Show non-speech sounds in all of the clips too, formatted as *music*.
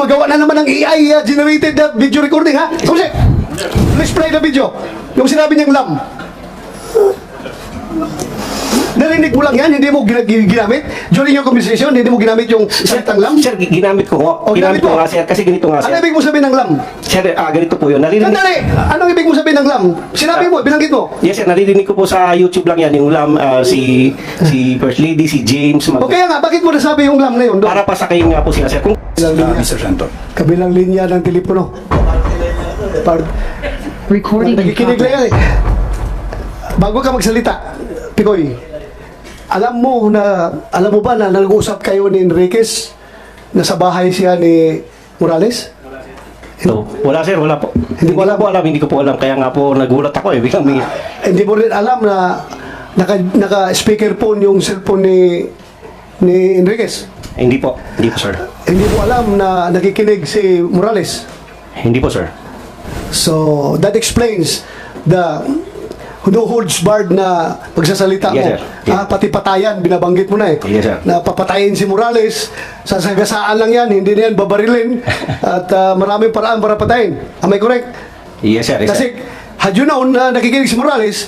gumagawa na naman ng AI uh, generated uh, video recording ha? Kung Let's play the video. Yung sinabi niyang lam. Narinig mo lang yan, hindi mo gina- ginamit. During your conversation, hindi mo ginamit yung salitang lam. Sir, gi- ginamit ko nga. Oh, ginamit ginamit ko nga, sir. Kasi ganito nga, Ano sir. ibig mo sabihin ng lam? Sir, ah, ganito po yun. Naririnig, Sandali! Anong ibig mo sabihin ng lam? Sinabi mo, binanggit mo. yes, sir. Naririnig ko po sa YouTube lang yan. Yung lam, ah, si, si First Lady, si James. Mag- O kaya nga, bakit mo nasabi yung lam na yun? doon? para pasakayin nga po sila, sir. Kung Kabilang linya, Mr. Santos. kabilang linya ng telepono. Recording in Nakikinig lang yan eh. Bago ka magsalita, Pikoy, alam mo na, alam mo ba na nag-uusap kayo ni Enriquez na sa bahay siya ni Morales? So, wala sir, wala po. Hindi alam? ko po alam, hindi ko po alam. Kaya nga po nagulat ako eh. Biglang may... Hindi mo rin alam na naka, naka-speaker phone yung cellphone ni ni Enriquez. Hindi po, hindi po sir. Hindi mo alam na nakikinig si Morales. Hindi po sir. So, that explains the no holds barred na pagsasalita mo. Yes, sir. Yes. Ah, pati patayan, binabanggit mo na eh. Yes, sir. Na papatayin si Morales, sasagasaan lang yan, hindi na yan babarilin. *laughs* at ah, maraming paraan para patayin. Am I correct? Yes sir, yes, Kasi, sir. had you known na nakikinig si Morales,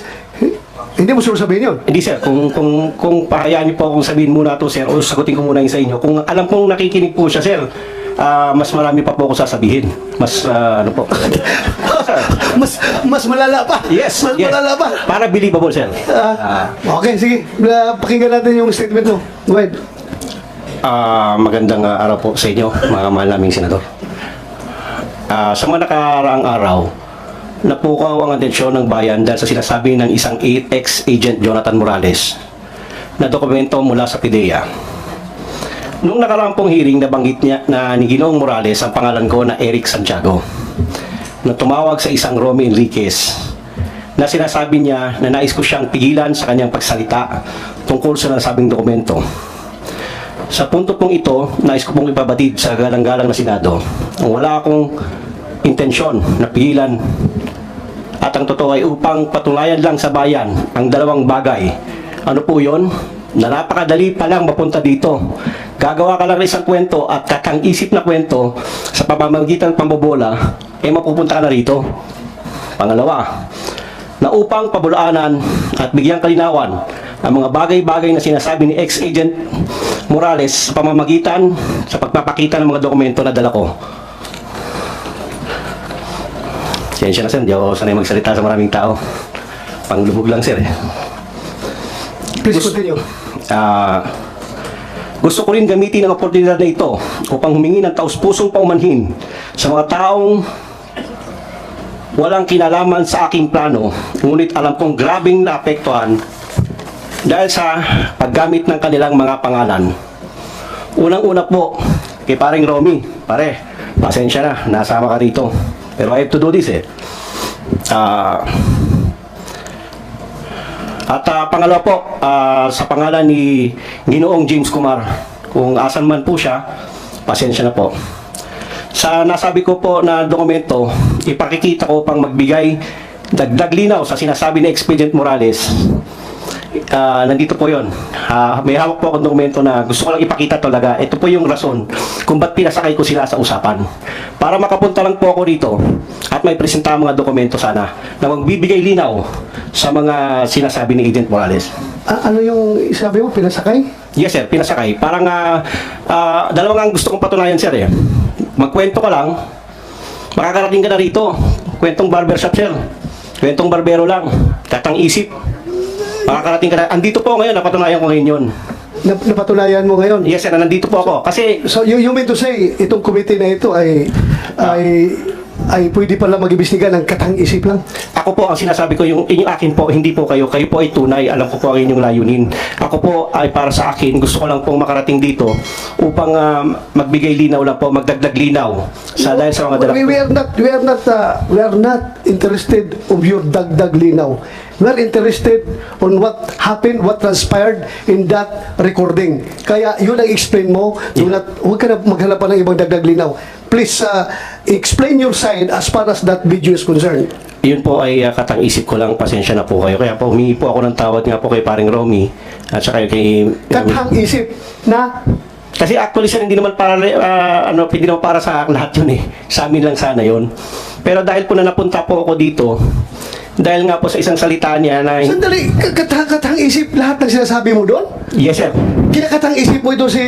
hindi mo sure sabihin yun. Hindi sir, kung kung kung pakayaan niyo po akong sabihin muna to sir o sagutin ko muna yung sa inyo. Kung alam kong nakikinig po siya sir, ah, mas marami pa po ako sasabihin. Mas ah, ano po. *laughs* mas mas malala pa. yes, Mas yes. malala pa. Para believable sir. Ah, okay, sige. Ah, pakinggan natin yung statement mo. Go ahead. Ah, magandang ah, araw po sa inyo, mga mahal naming senador. Ah, sa mga nakaraang araw, napukaw ang atensyon ng bayan dahil sa sinasabi ng isang ex-agent Jonathan Morales na dokumento mula sa PIDEA. Noong nakaraang pong hearing, nabanggit niya na ni Ginoong Morales ang pangalan ko na Eric Santiago na tumawag sa isang Romy Enriquez na sinasabi niya na nais ko siyang pigilan sa kanyang pagsalita tungkol sa nasabing dokumento. Sa punto pong ito, nais ko pong ibabatid sa galang-galang na Senado. Wala akong intensyon na pigilan at ang totoo ay upang patunayan lang sa bayan ang dalawang bagay. Ano po yon? Na napakadali pa lang mapunta dito. Gagawa ka lang ng isang kwento at kakang-isip na kwento sa pamamagitan ng pambobola, eh mapupunta ka na rito. Pangalawa, na upang pabulaanan at bigyang kalinawan ang mga bagay-bagay na sinasabi ni ex-agent Morales sa pamamagitan sa pagpapakita ng mga dokumento na dala ko. Siyensya na sir, hindi ako sanay magsalita sa maraming tao. Panglubog lang sir eh. Please continue. Ah, gusto ko rin gamitin ang oportunidad na ito upang humingi ng taus-pusong paumanhin sa mga taong walang kinalaman sa aking plano, ngunit alam kong grabing naapektuhan dahil sa paggamit ng kanilang mga pangalan. Unang-una po, kay paring Romy, pare, pasensya na, nasama ka rito. Pero I have to do this eh. Ah, at ah, pangalawa po, ah, sa pangalan ni Ginoong James Kumar, kung asan man po siya, pasensya na po. Sa nasabi ko po na dokumento, ipakikita ko pang magbigay dagdag linaw sa sinasabi ni Expedient Morales. Ah, nandito po yon. Ah, may hawak po akong dokumento na gusto ko lang ipakita talaga. Ito po yung rason kung ba't pinasakay ko sila sa usapan. Para makapunta lang po ako dito at may presenta mga dokumento sana na magbibigay linaw sa mga sinasabi ni Agent Morales. Ah, ano yung sabi mo, pinasakay? Yes sir, pinasakay. Parang ah, ah, dalawang ang gusto kong patunayan sir eh. Magkwento ka lang, makakarating ka na rito. Kwentong barbershop sir. Kwentong barbero lang. Katang isip. Makakarating ka na. Andito po ngayon, napatunayan ko ngayon yun. Na, napatunayan mo ngayon? Yes sir, nandito po ako. Kasi So you, you mean to say, itong committee na ito ay ay ay pwede pala mag-ibisigan ng katang-isip lang? ako po ang sinasabi ko, yung inyong akin po, hindi po kayo. Kayo po ay tunay. Alam ko po ang inyong layunin. Ako po ay para sa akin, gusto ko lang pong makarating dito upang ah, magbigay linaw lang po, magdagdag linaw sa dahil sa mga dala we, we are not we are not uh, we are not interested of your dagdag linaw. We are interested on what happened, what transpired in that recording. Kaya yun ang explain mo. Do not, huwag ka na maghanap pa ng ibang dagdag linaw. Please uh, explain your side as far as that video is concerned. Yun po ay uh, katang-isip ko lang, pasensya na po kayo. Kaya po humingi po ako ng tawad nga po kay paring Romy at saka kay... Katang isip na Kasi actually sir, hindi naman para ah, ano, hindi naman para sa lahat 'yun eh. Sa amin lang sana 'yun. Pero dahil po na napunta po ako dito, dahil nga po sa isang salita niya na Sandali, katang isip lahat ng sinasabi mo doon? Yes sir. Kinakatang isip mo ito si...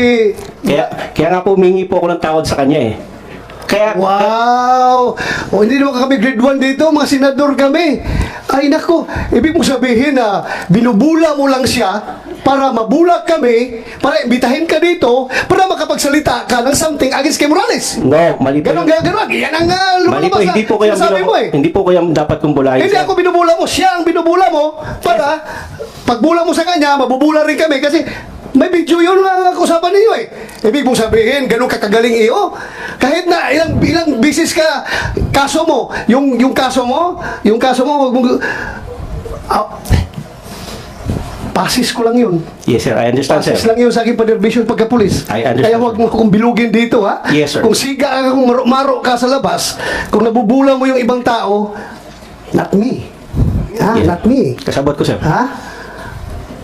Kaya kaya nga po humingi po ako ng tawad sa kanya eh. Kaya Wow! O hindi naman kami grade 1 dito, mga senador kami. Ay nako, ibig mo sabihin na binubula mo lang siya para mabulak kami, para imbitahin ka dito, para makapagsalita ka ng something against kay Morales. No, mali po. Ganon, ganon, ganon. Yan ang uh, Mali po, lumalabas hindi po kaya sinasabi mo eh. hindi po kaya dapat kong bulayin. Hindi sir. ako binubula mo, siya ang binubula mo para pagbula mo sa kanya, mabubula rin kami kasi may video yun ang usapan ninyo eh. Ibig mong sabihin, ganun kakagaling iyo. Kahit na ilang ilang bisis ka kaso mo, yung yung kaso mo, yung kaso mo, wag mong Ah, pasis ko lang yun. Yes sir, I understand sir. Pasis lang yun sa aking panerbisyon pagka-pulis. I understand, Kaya huwag mo akong bilugin dito, ha? Yes, sir. Kung siga ka, kung maro-maro ka sa labas, kung nabubula mo yung ibang tao, not me. Ha? Yes. Not me. Kasabot ko sir. Ha?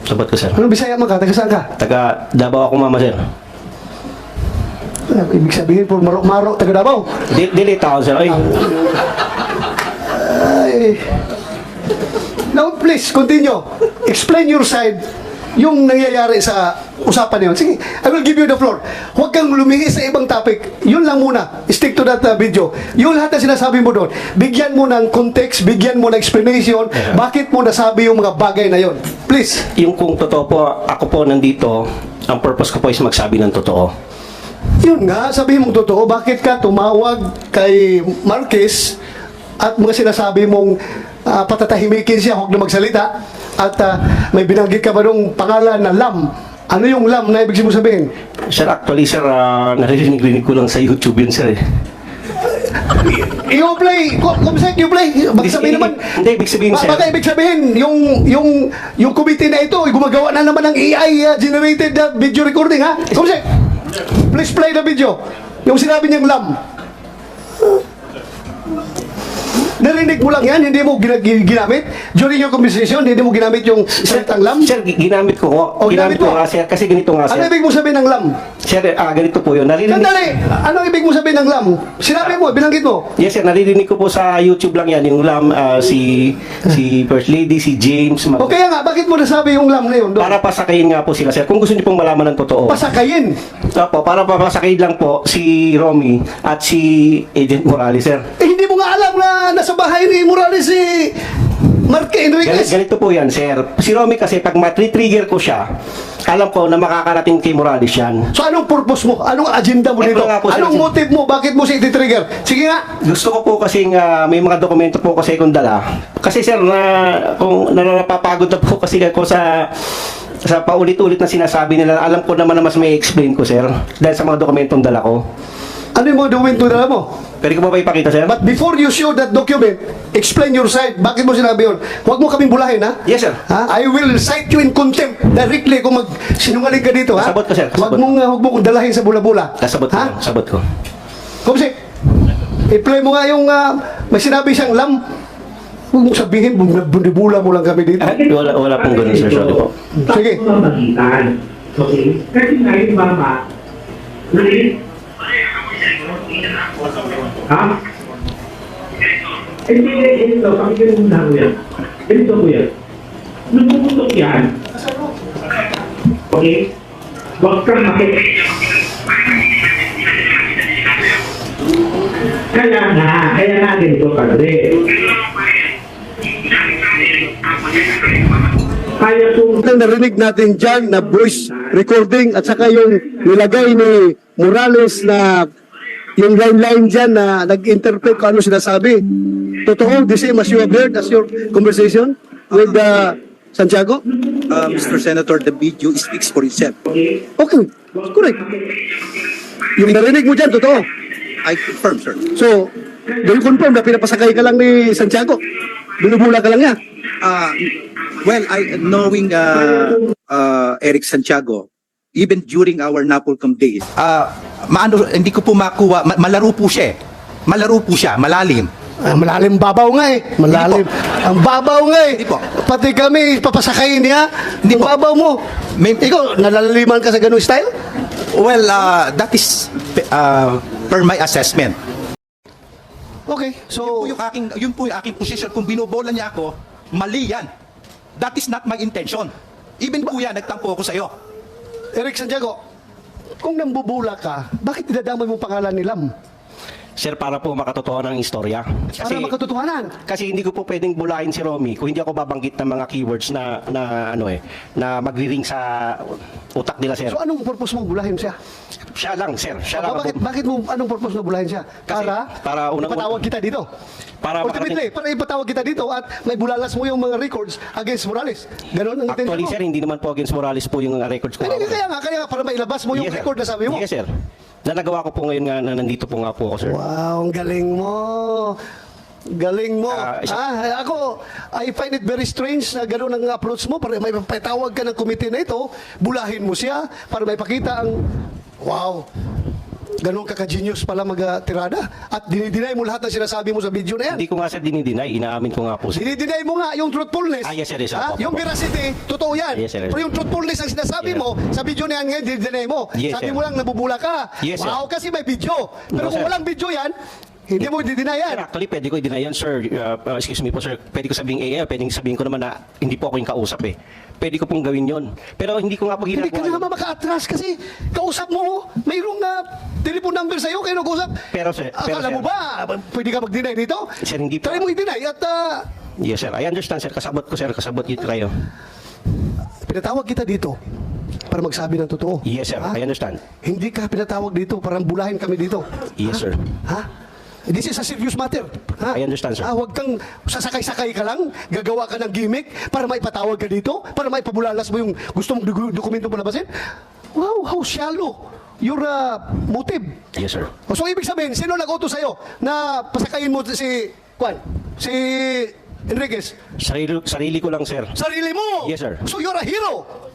Kasabot ko sir. Ano Bisaya man ka? Taga saan ka? Taga Davao ako mama sir. Ibig sabihin po maro-maro, taga Davao. Di- Dili tao sir. Ay, Ay. Now, please, continue. Explain your side yung nangyayari sa usapan yun. Sige, I will give you the floor. Huwag kang lumihis sa ibang topic. Yun lang muna. Stick to that uh, video. Yung lahat na sinasabi mo doon, bigyan mo ng context, bigyan mo ng explanation, Yeah. bakit mo nasabi yung mga bagay na yun. Please. yung kung totoo po, ako po nandito, ang purpose ko po is magsabi ng totoo. Yun nga, sabihin mong totoo, bakit ka tumawag kay Marquez at mga sinasabi mong ah, patatahimikin siya, huwag na magsalita at ah, may binanggit ka ba nung pangalan na Lam? Ano yung Lam na ibig mo sabihin? Sir, actually sir, uh, naririnig ko lang sa YouTube yun sir. eh. You play, saan you play, baka sabihin naman, Hindi, ibig sabihin sir. baka ibig sabihin, yung, yung, yung committee na ito, gumagawa na naman ng AI uh, generated uh, video recording, ha? Kumsek, please play the video. Yung sinabi niyang lam. Narinig mo lang yan, hindi mo gina- gi- ginamit. During your conversation, hindi mo ginamit yung salitang lam. Sir, gi- ginamit ko ko. Oh, ginamit ginamit ko mo. nga sir. Kasi ganito nga Ano sir. ibig mo sabihin ng lam? Sir, ah, ganito po yun. Naririnig, Sandali, ano ibig mo sabihin ng lam? Sinabi mo, binanggit mo. Yes sir, naririnig ko po sa YouTube lang yan. Yung lam, ah, si, si First Lady, si James. mag- O kaya nga, bakit mo nasabi yung lam na yun? doon? Para pasakayin nga po sila sir. Kung gusto niyo pong malaman ng totoo. Pasakayin. Opo, para papasakayin lang po si Romy at si Agent Morales sir. Eh, alam na nasa bahay ni Morales si Marque Ganito, Enriquez. ganito po yan, sir. Si Romy kasi, pag matri-trigger ko siya, alam ko na makakarating kay Morales yan. So anong purpose mo? Anong agenda mo Ito dito? nga po, Anong sir. motive mo? Bakit mo siya iti-trigger? Sige nga. Gusto ko po kasi may mga dokumento po kasi kung dala. Kasi sir, na, kung napapagod na po *laughs* kasi ako sa sa paulit-ulit na sinasabi nila, alam ko naman na mas may explain ko, sir. Dahil sa mga dokumentong dala ko. Ano yung mga dokumento na mo? Pwede ko ba pa ipakita, sir? But before you show that document, explain your side. Bakit mo sinabi yun? Huwag mo kaming bulahin, ha? Yes, sir. Ha? I will cite you in contempt directly kung mag-sinungaling ka dito, ha? Kasabot ko, sir. Huwag mong, uh, huwag mo kong dalahin sa bula-bula. Kasabot ko, Ha? Kasabot ko. Kumsi, i-play mo nga yung uh, may sinabi siyang lam. Huwag mo sabihin, bula mo lang kami dito. Ah, wala, wala pong ganun, sir. Sorry po. Sige. Pamamagitan. Okay? Kasi nga yung mama, Ha? Eh, Hindi, hindi, ito. Pakinggan mo na ko yan. Ganito ko yan. Nung pumutok yan, okay? Huwag kang makik... Kaya nga, kaya nga ganito kasi. Kaya kung narinig natin dyan na voice recording at saka yung nilagay ni Morales na yung line-line dyan na nag-interpret kung ano sinasabi. Totoo, the same as you have heard as your conversation with uh, Santiago? uh, Mr. Senator, the video speaks for itself. Okay, correct. Yung narinig mo dyan, totoo. I confirm, sir. So, do you confirm na pinapasakay ka lang ni Santiago? Binubula ka lang niya? Uh, well, I knowing uh, uh, Eric Santiago, even during our Napolcom days, uh, maano, hindi ko po makuha, ma- malaro po siya eh. Malaro po siya, malalim. Ah, malalim babaw nga eh. Malalim. Ang babaw nga eh. Hindi po. Pati kami, papasakayin niya. Hindi Ang po. babaw mo. May- Ikaw, nalalaliman ka sa ganung style? Well, uh, that is uh, per my assessment. Okay, Yun so po yung aking, yun po yung aking position. Kung binobola niya ako, mali yan. That is not my intention. Even po yan, nagtampo ako sa'yo. Eric Santiago, kung nambubula ka, bakit dinadamay mo pangalan ni Lam? Sir, para po makatotohanan ng istorya. Para makatotohanan. Kasi hindi ko po pwedeng bulahin si Romy kung hindi ako babanggit ng mga keywords na na ano eh na magri-ring sa utak nila sir. So anong purpose mong bulahin siya? Siya lang sir, siya lang. bakit, ang- bakit mo, anong purpose mo bulahin siya? Kasi Para, para unang- ipatawag kita dito. Para Ultimately, para ipatawag kita dito at may bulalas mo yung mga records against Morales. Ganon ang intention Actually mo. sir, hindi naman po against Morales po yung records ko. Hindi, kaya nga, kaya nga, para mailabas mo yung Yes, sir. record na sabi mo. Yes sir. Na nagawa ko po ngayon nga na nandito po nga po ako sir. Wow, ang galing mo. Galing mo. Ah, isa- ah, ako, I find it very strange na gano'n ang approach mo para may patawag ka ng komite na ito, bulahin mo siya para may pakita ang, wow, gano'n ka ka-genius pala mag-tirada. At dinideny mo lahat ng sinasabi mo sa video na yan. Hindi ko nga sir dinideny, inaamin ko nga po sir. Dinideny mo nga yung truthfulness. Ah, yes, sir, yes. Ha? Opo, Yung opo. veracity, totoo yan. Yes, sir. Pero yung truthfulness ang sinasabi Yes. mo, sa video na yan ngayon, dinideny mo. Yes, Sabi sir. mo lang, nabubula ka. Yes, sir. wow, kasi may video. Pero No, kung sir. walang video yan, hindi mo dideny yan. Sir, actually, pwede ko i-deny yan, sir. Uh, uh, excuse me po, sir. Pwede ko sabihin AA, pwede sabihin ko naman na hindi po ako yung kausap eh. Pwede ko pong gawin yon. Pero hindi ko nga po Hindi ka ginagawa. naman maka-atras kasi kausap mo, mayroong na telephone number sa'yo, kayo nag-usap. Pero, sir, pero, Akala sir. mo ba, pwede ka mag-deny dito? Sir, hindi po. Try mo i-deny at ah, Yes, sir. I understand, sir. Kasabot ko, sir. Kasabot ito kayo. pinatawag kita dito para magsabi ng totoo. Yes, sir. Ha? I understand. Hindi ka pinatawag dito para bulahin kami dito. Yes, Ha? sir. Ha? This is a serious matter. Ha? I understand, sir. Ah, huwag kang sasakay-sakay ka lang, gagawa ka ng gimmick para maipatawag ka dito, para maipabulalas mo yung gusto mong doku- dokumento mo labasin. Wow, how shallow your uh, motive. Yes, sir. O, so ibig sabihin, sino nag-utos sa'yo na pasakayin mo si, Juan, si Enriquez? Sarili, sarili ko lang, sir. Sarili mo! Yes, sir. So you're a hero!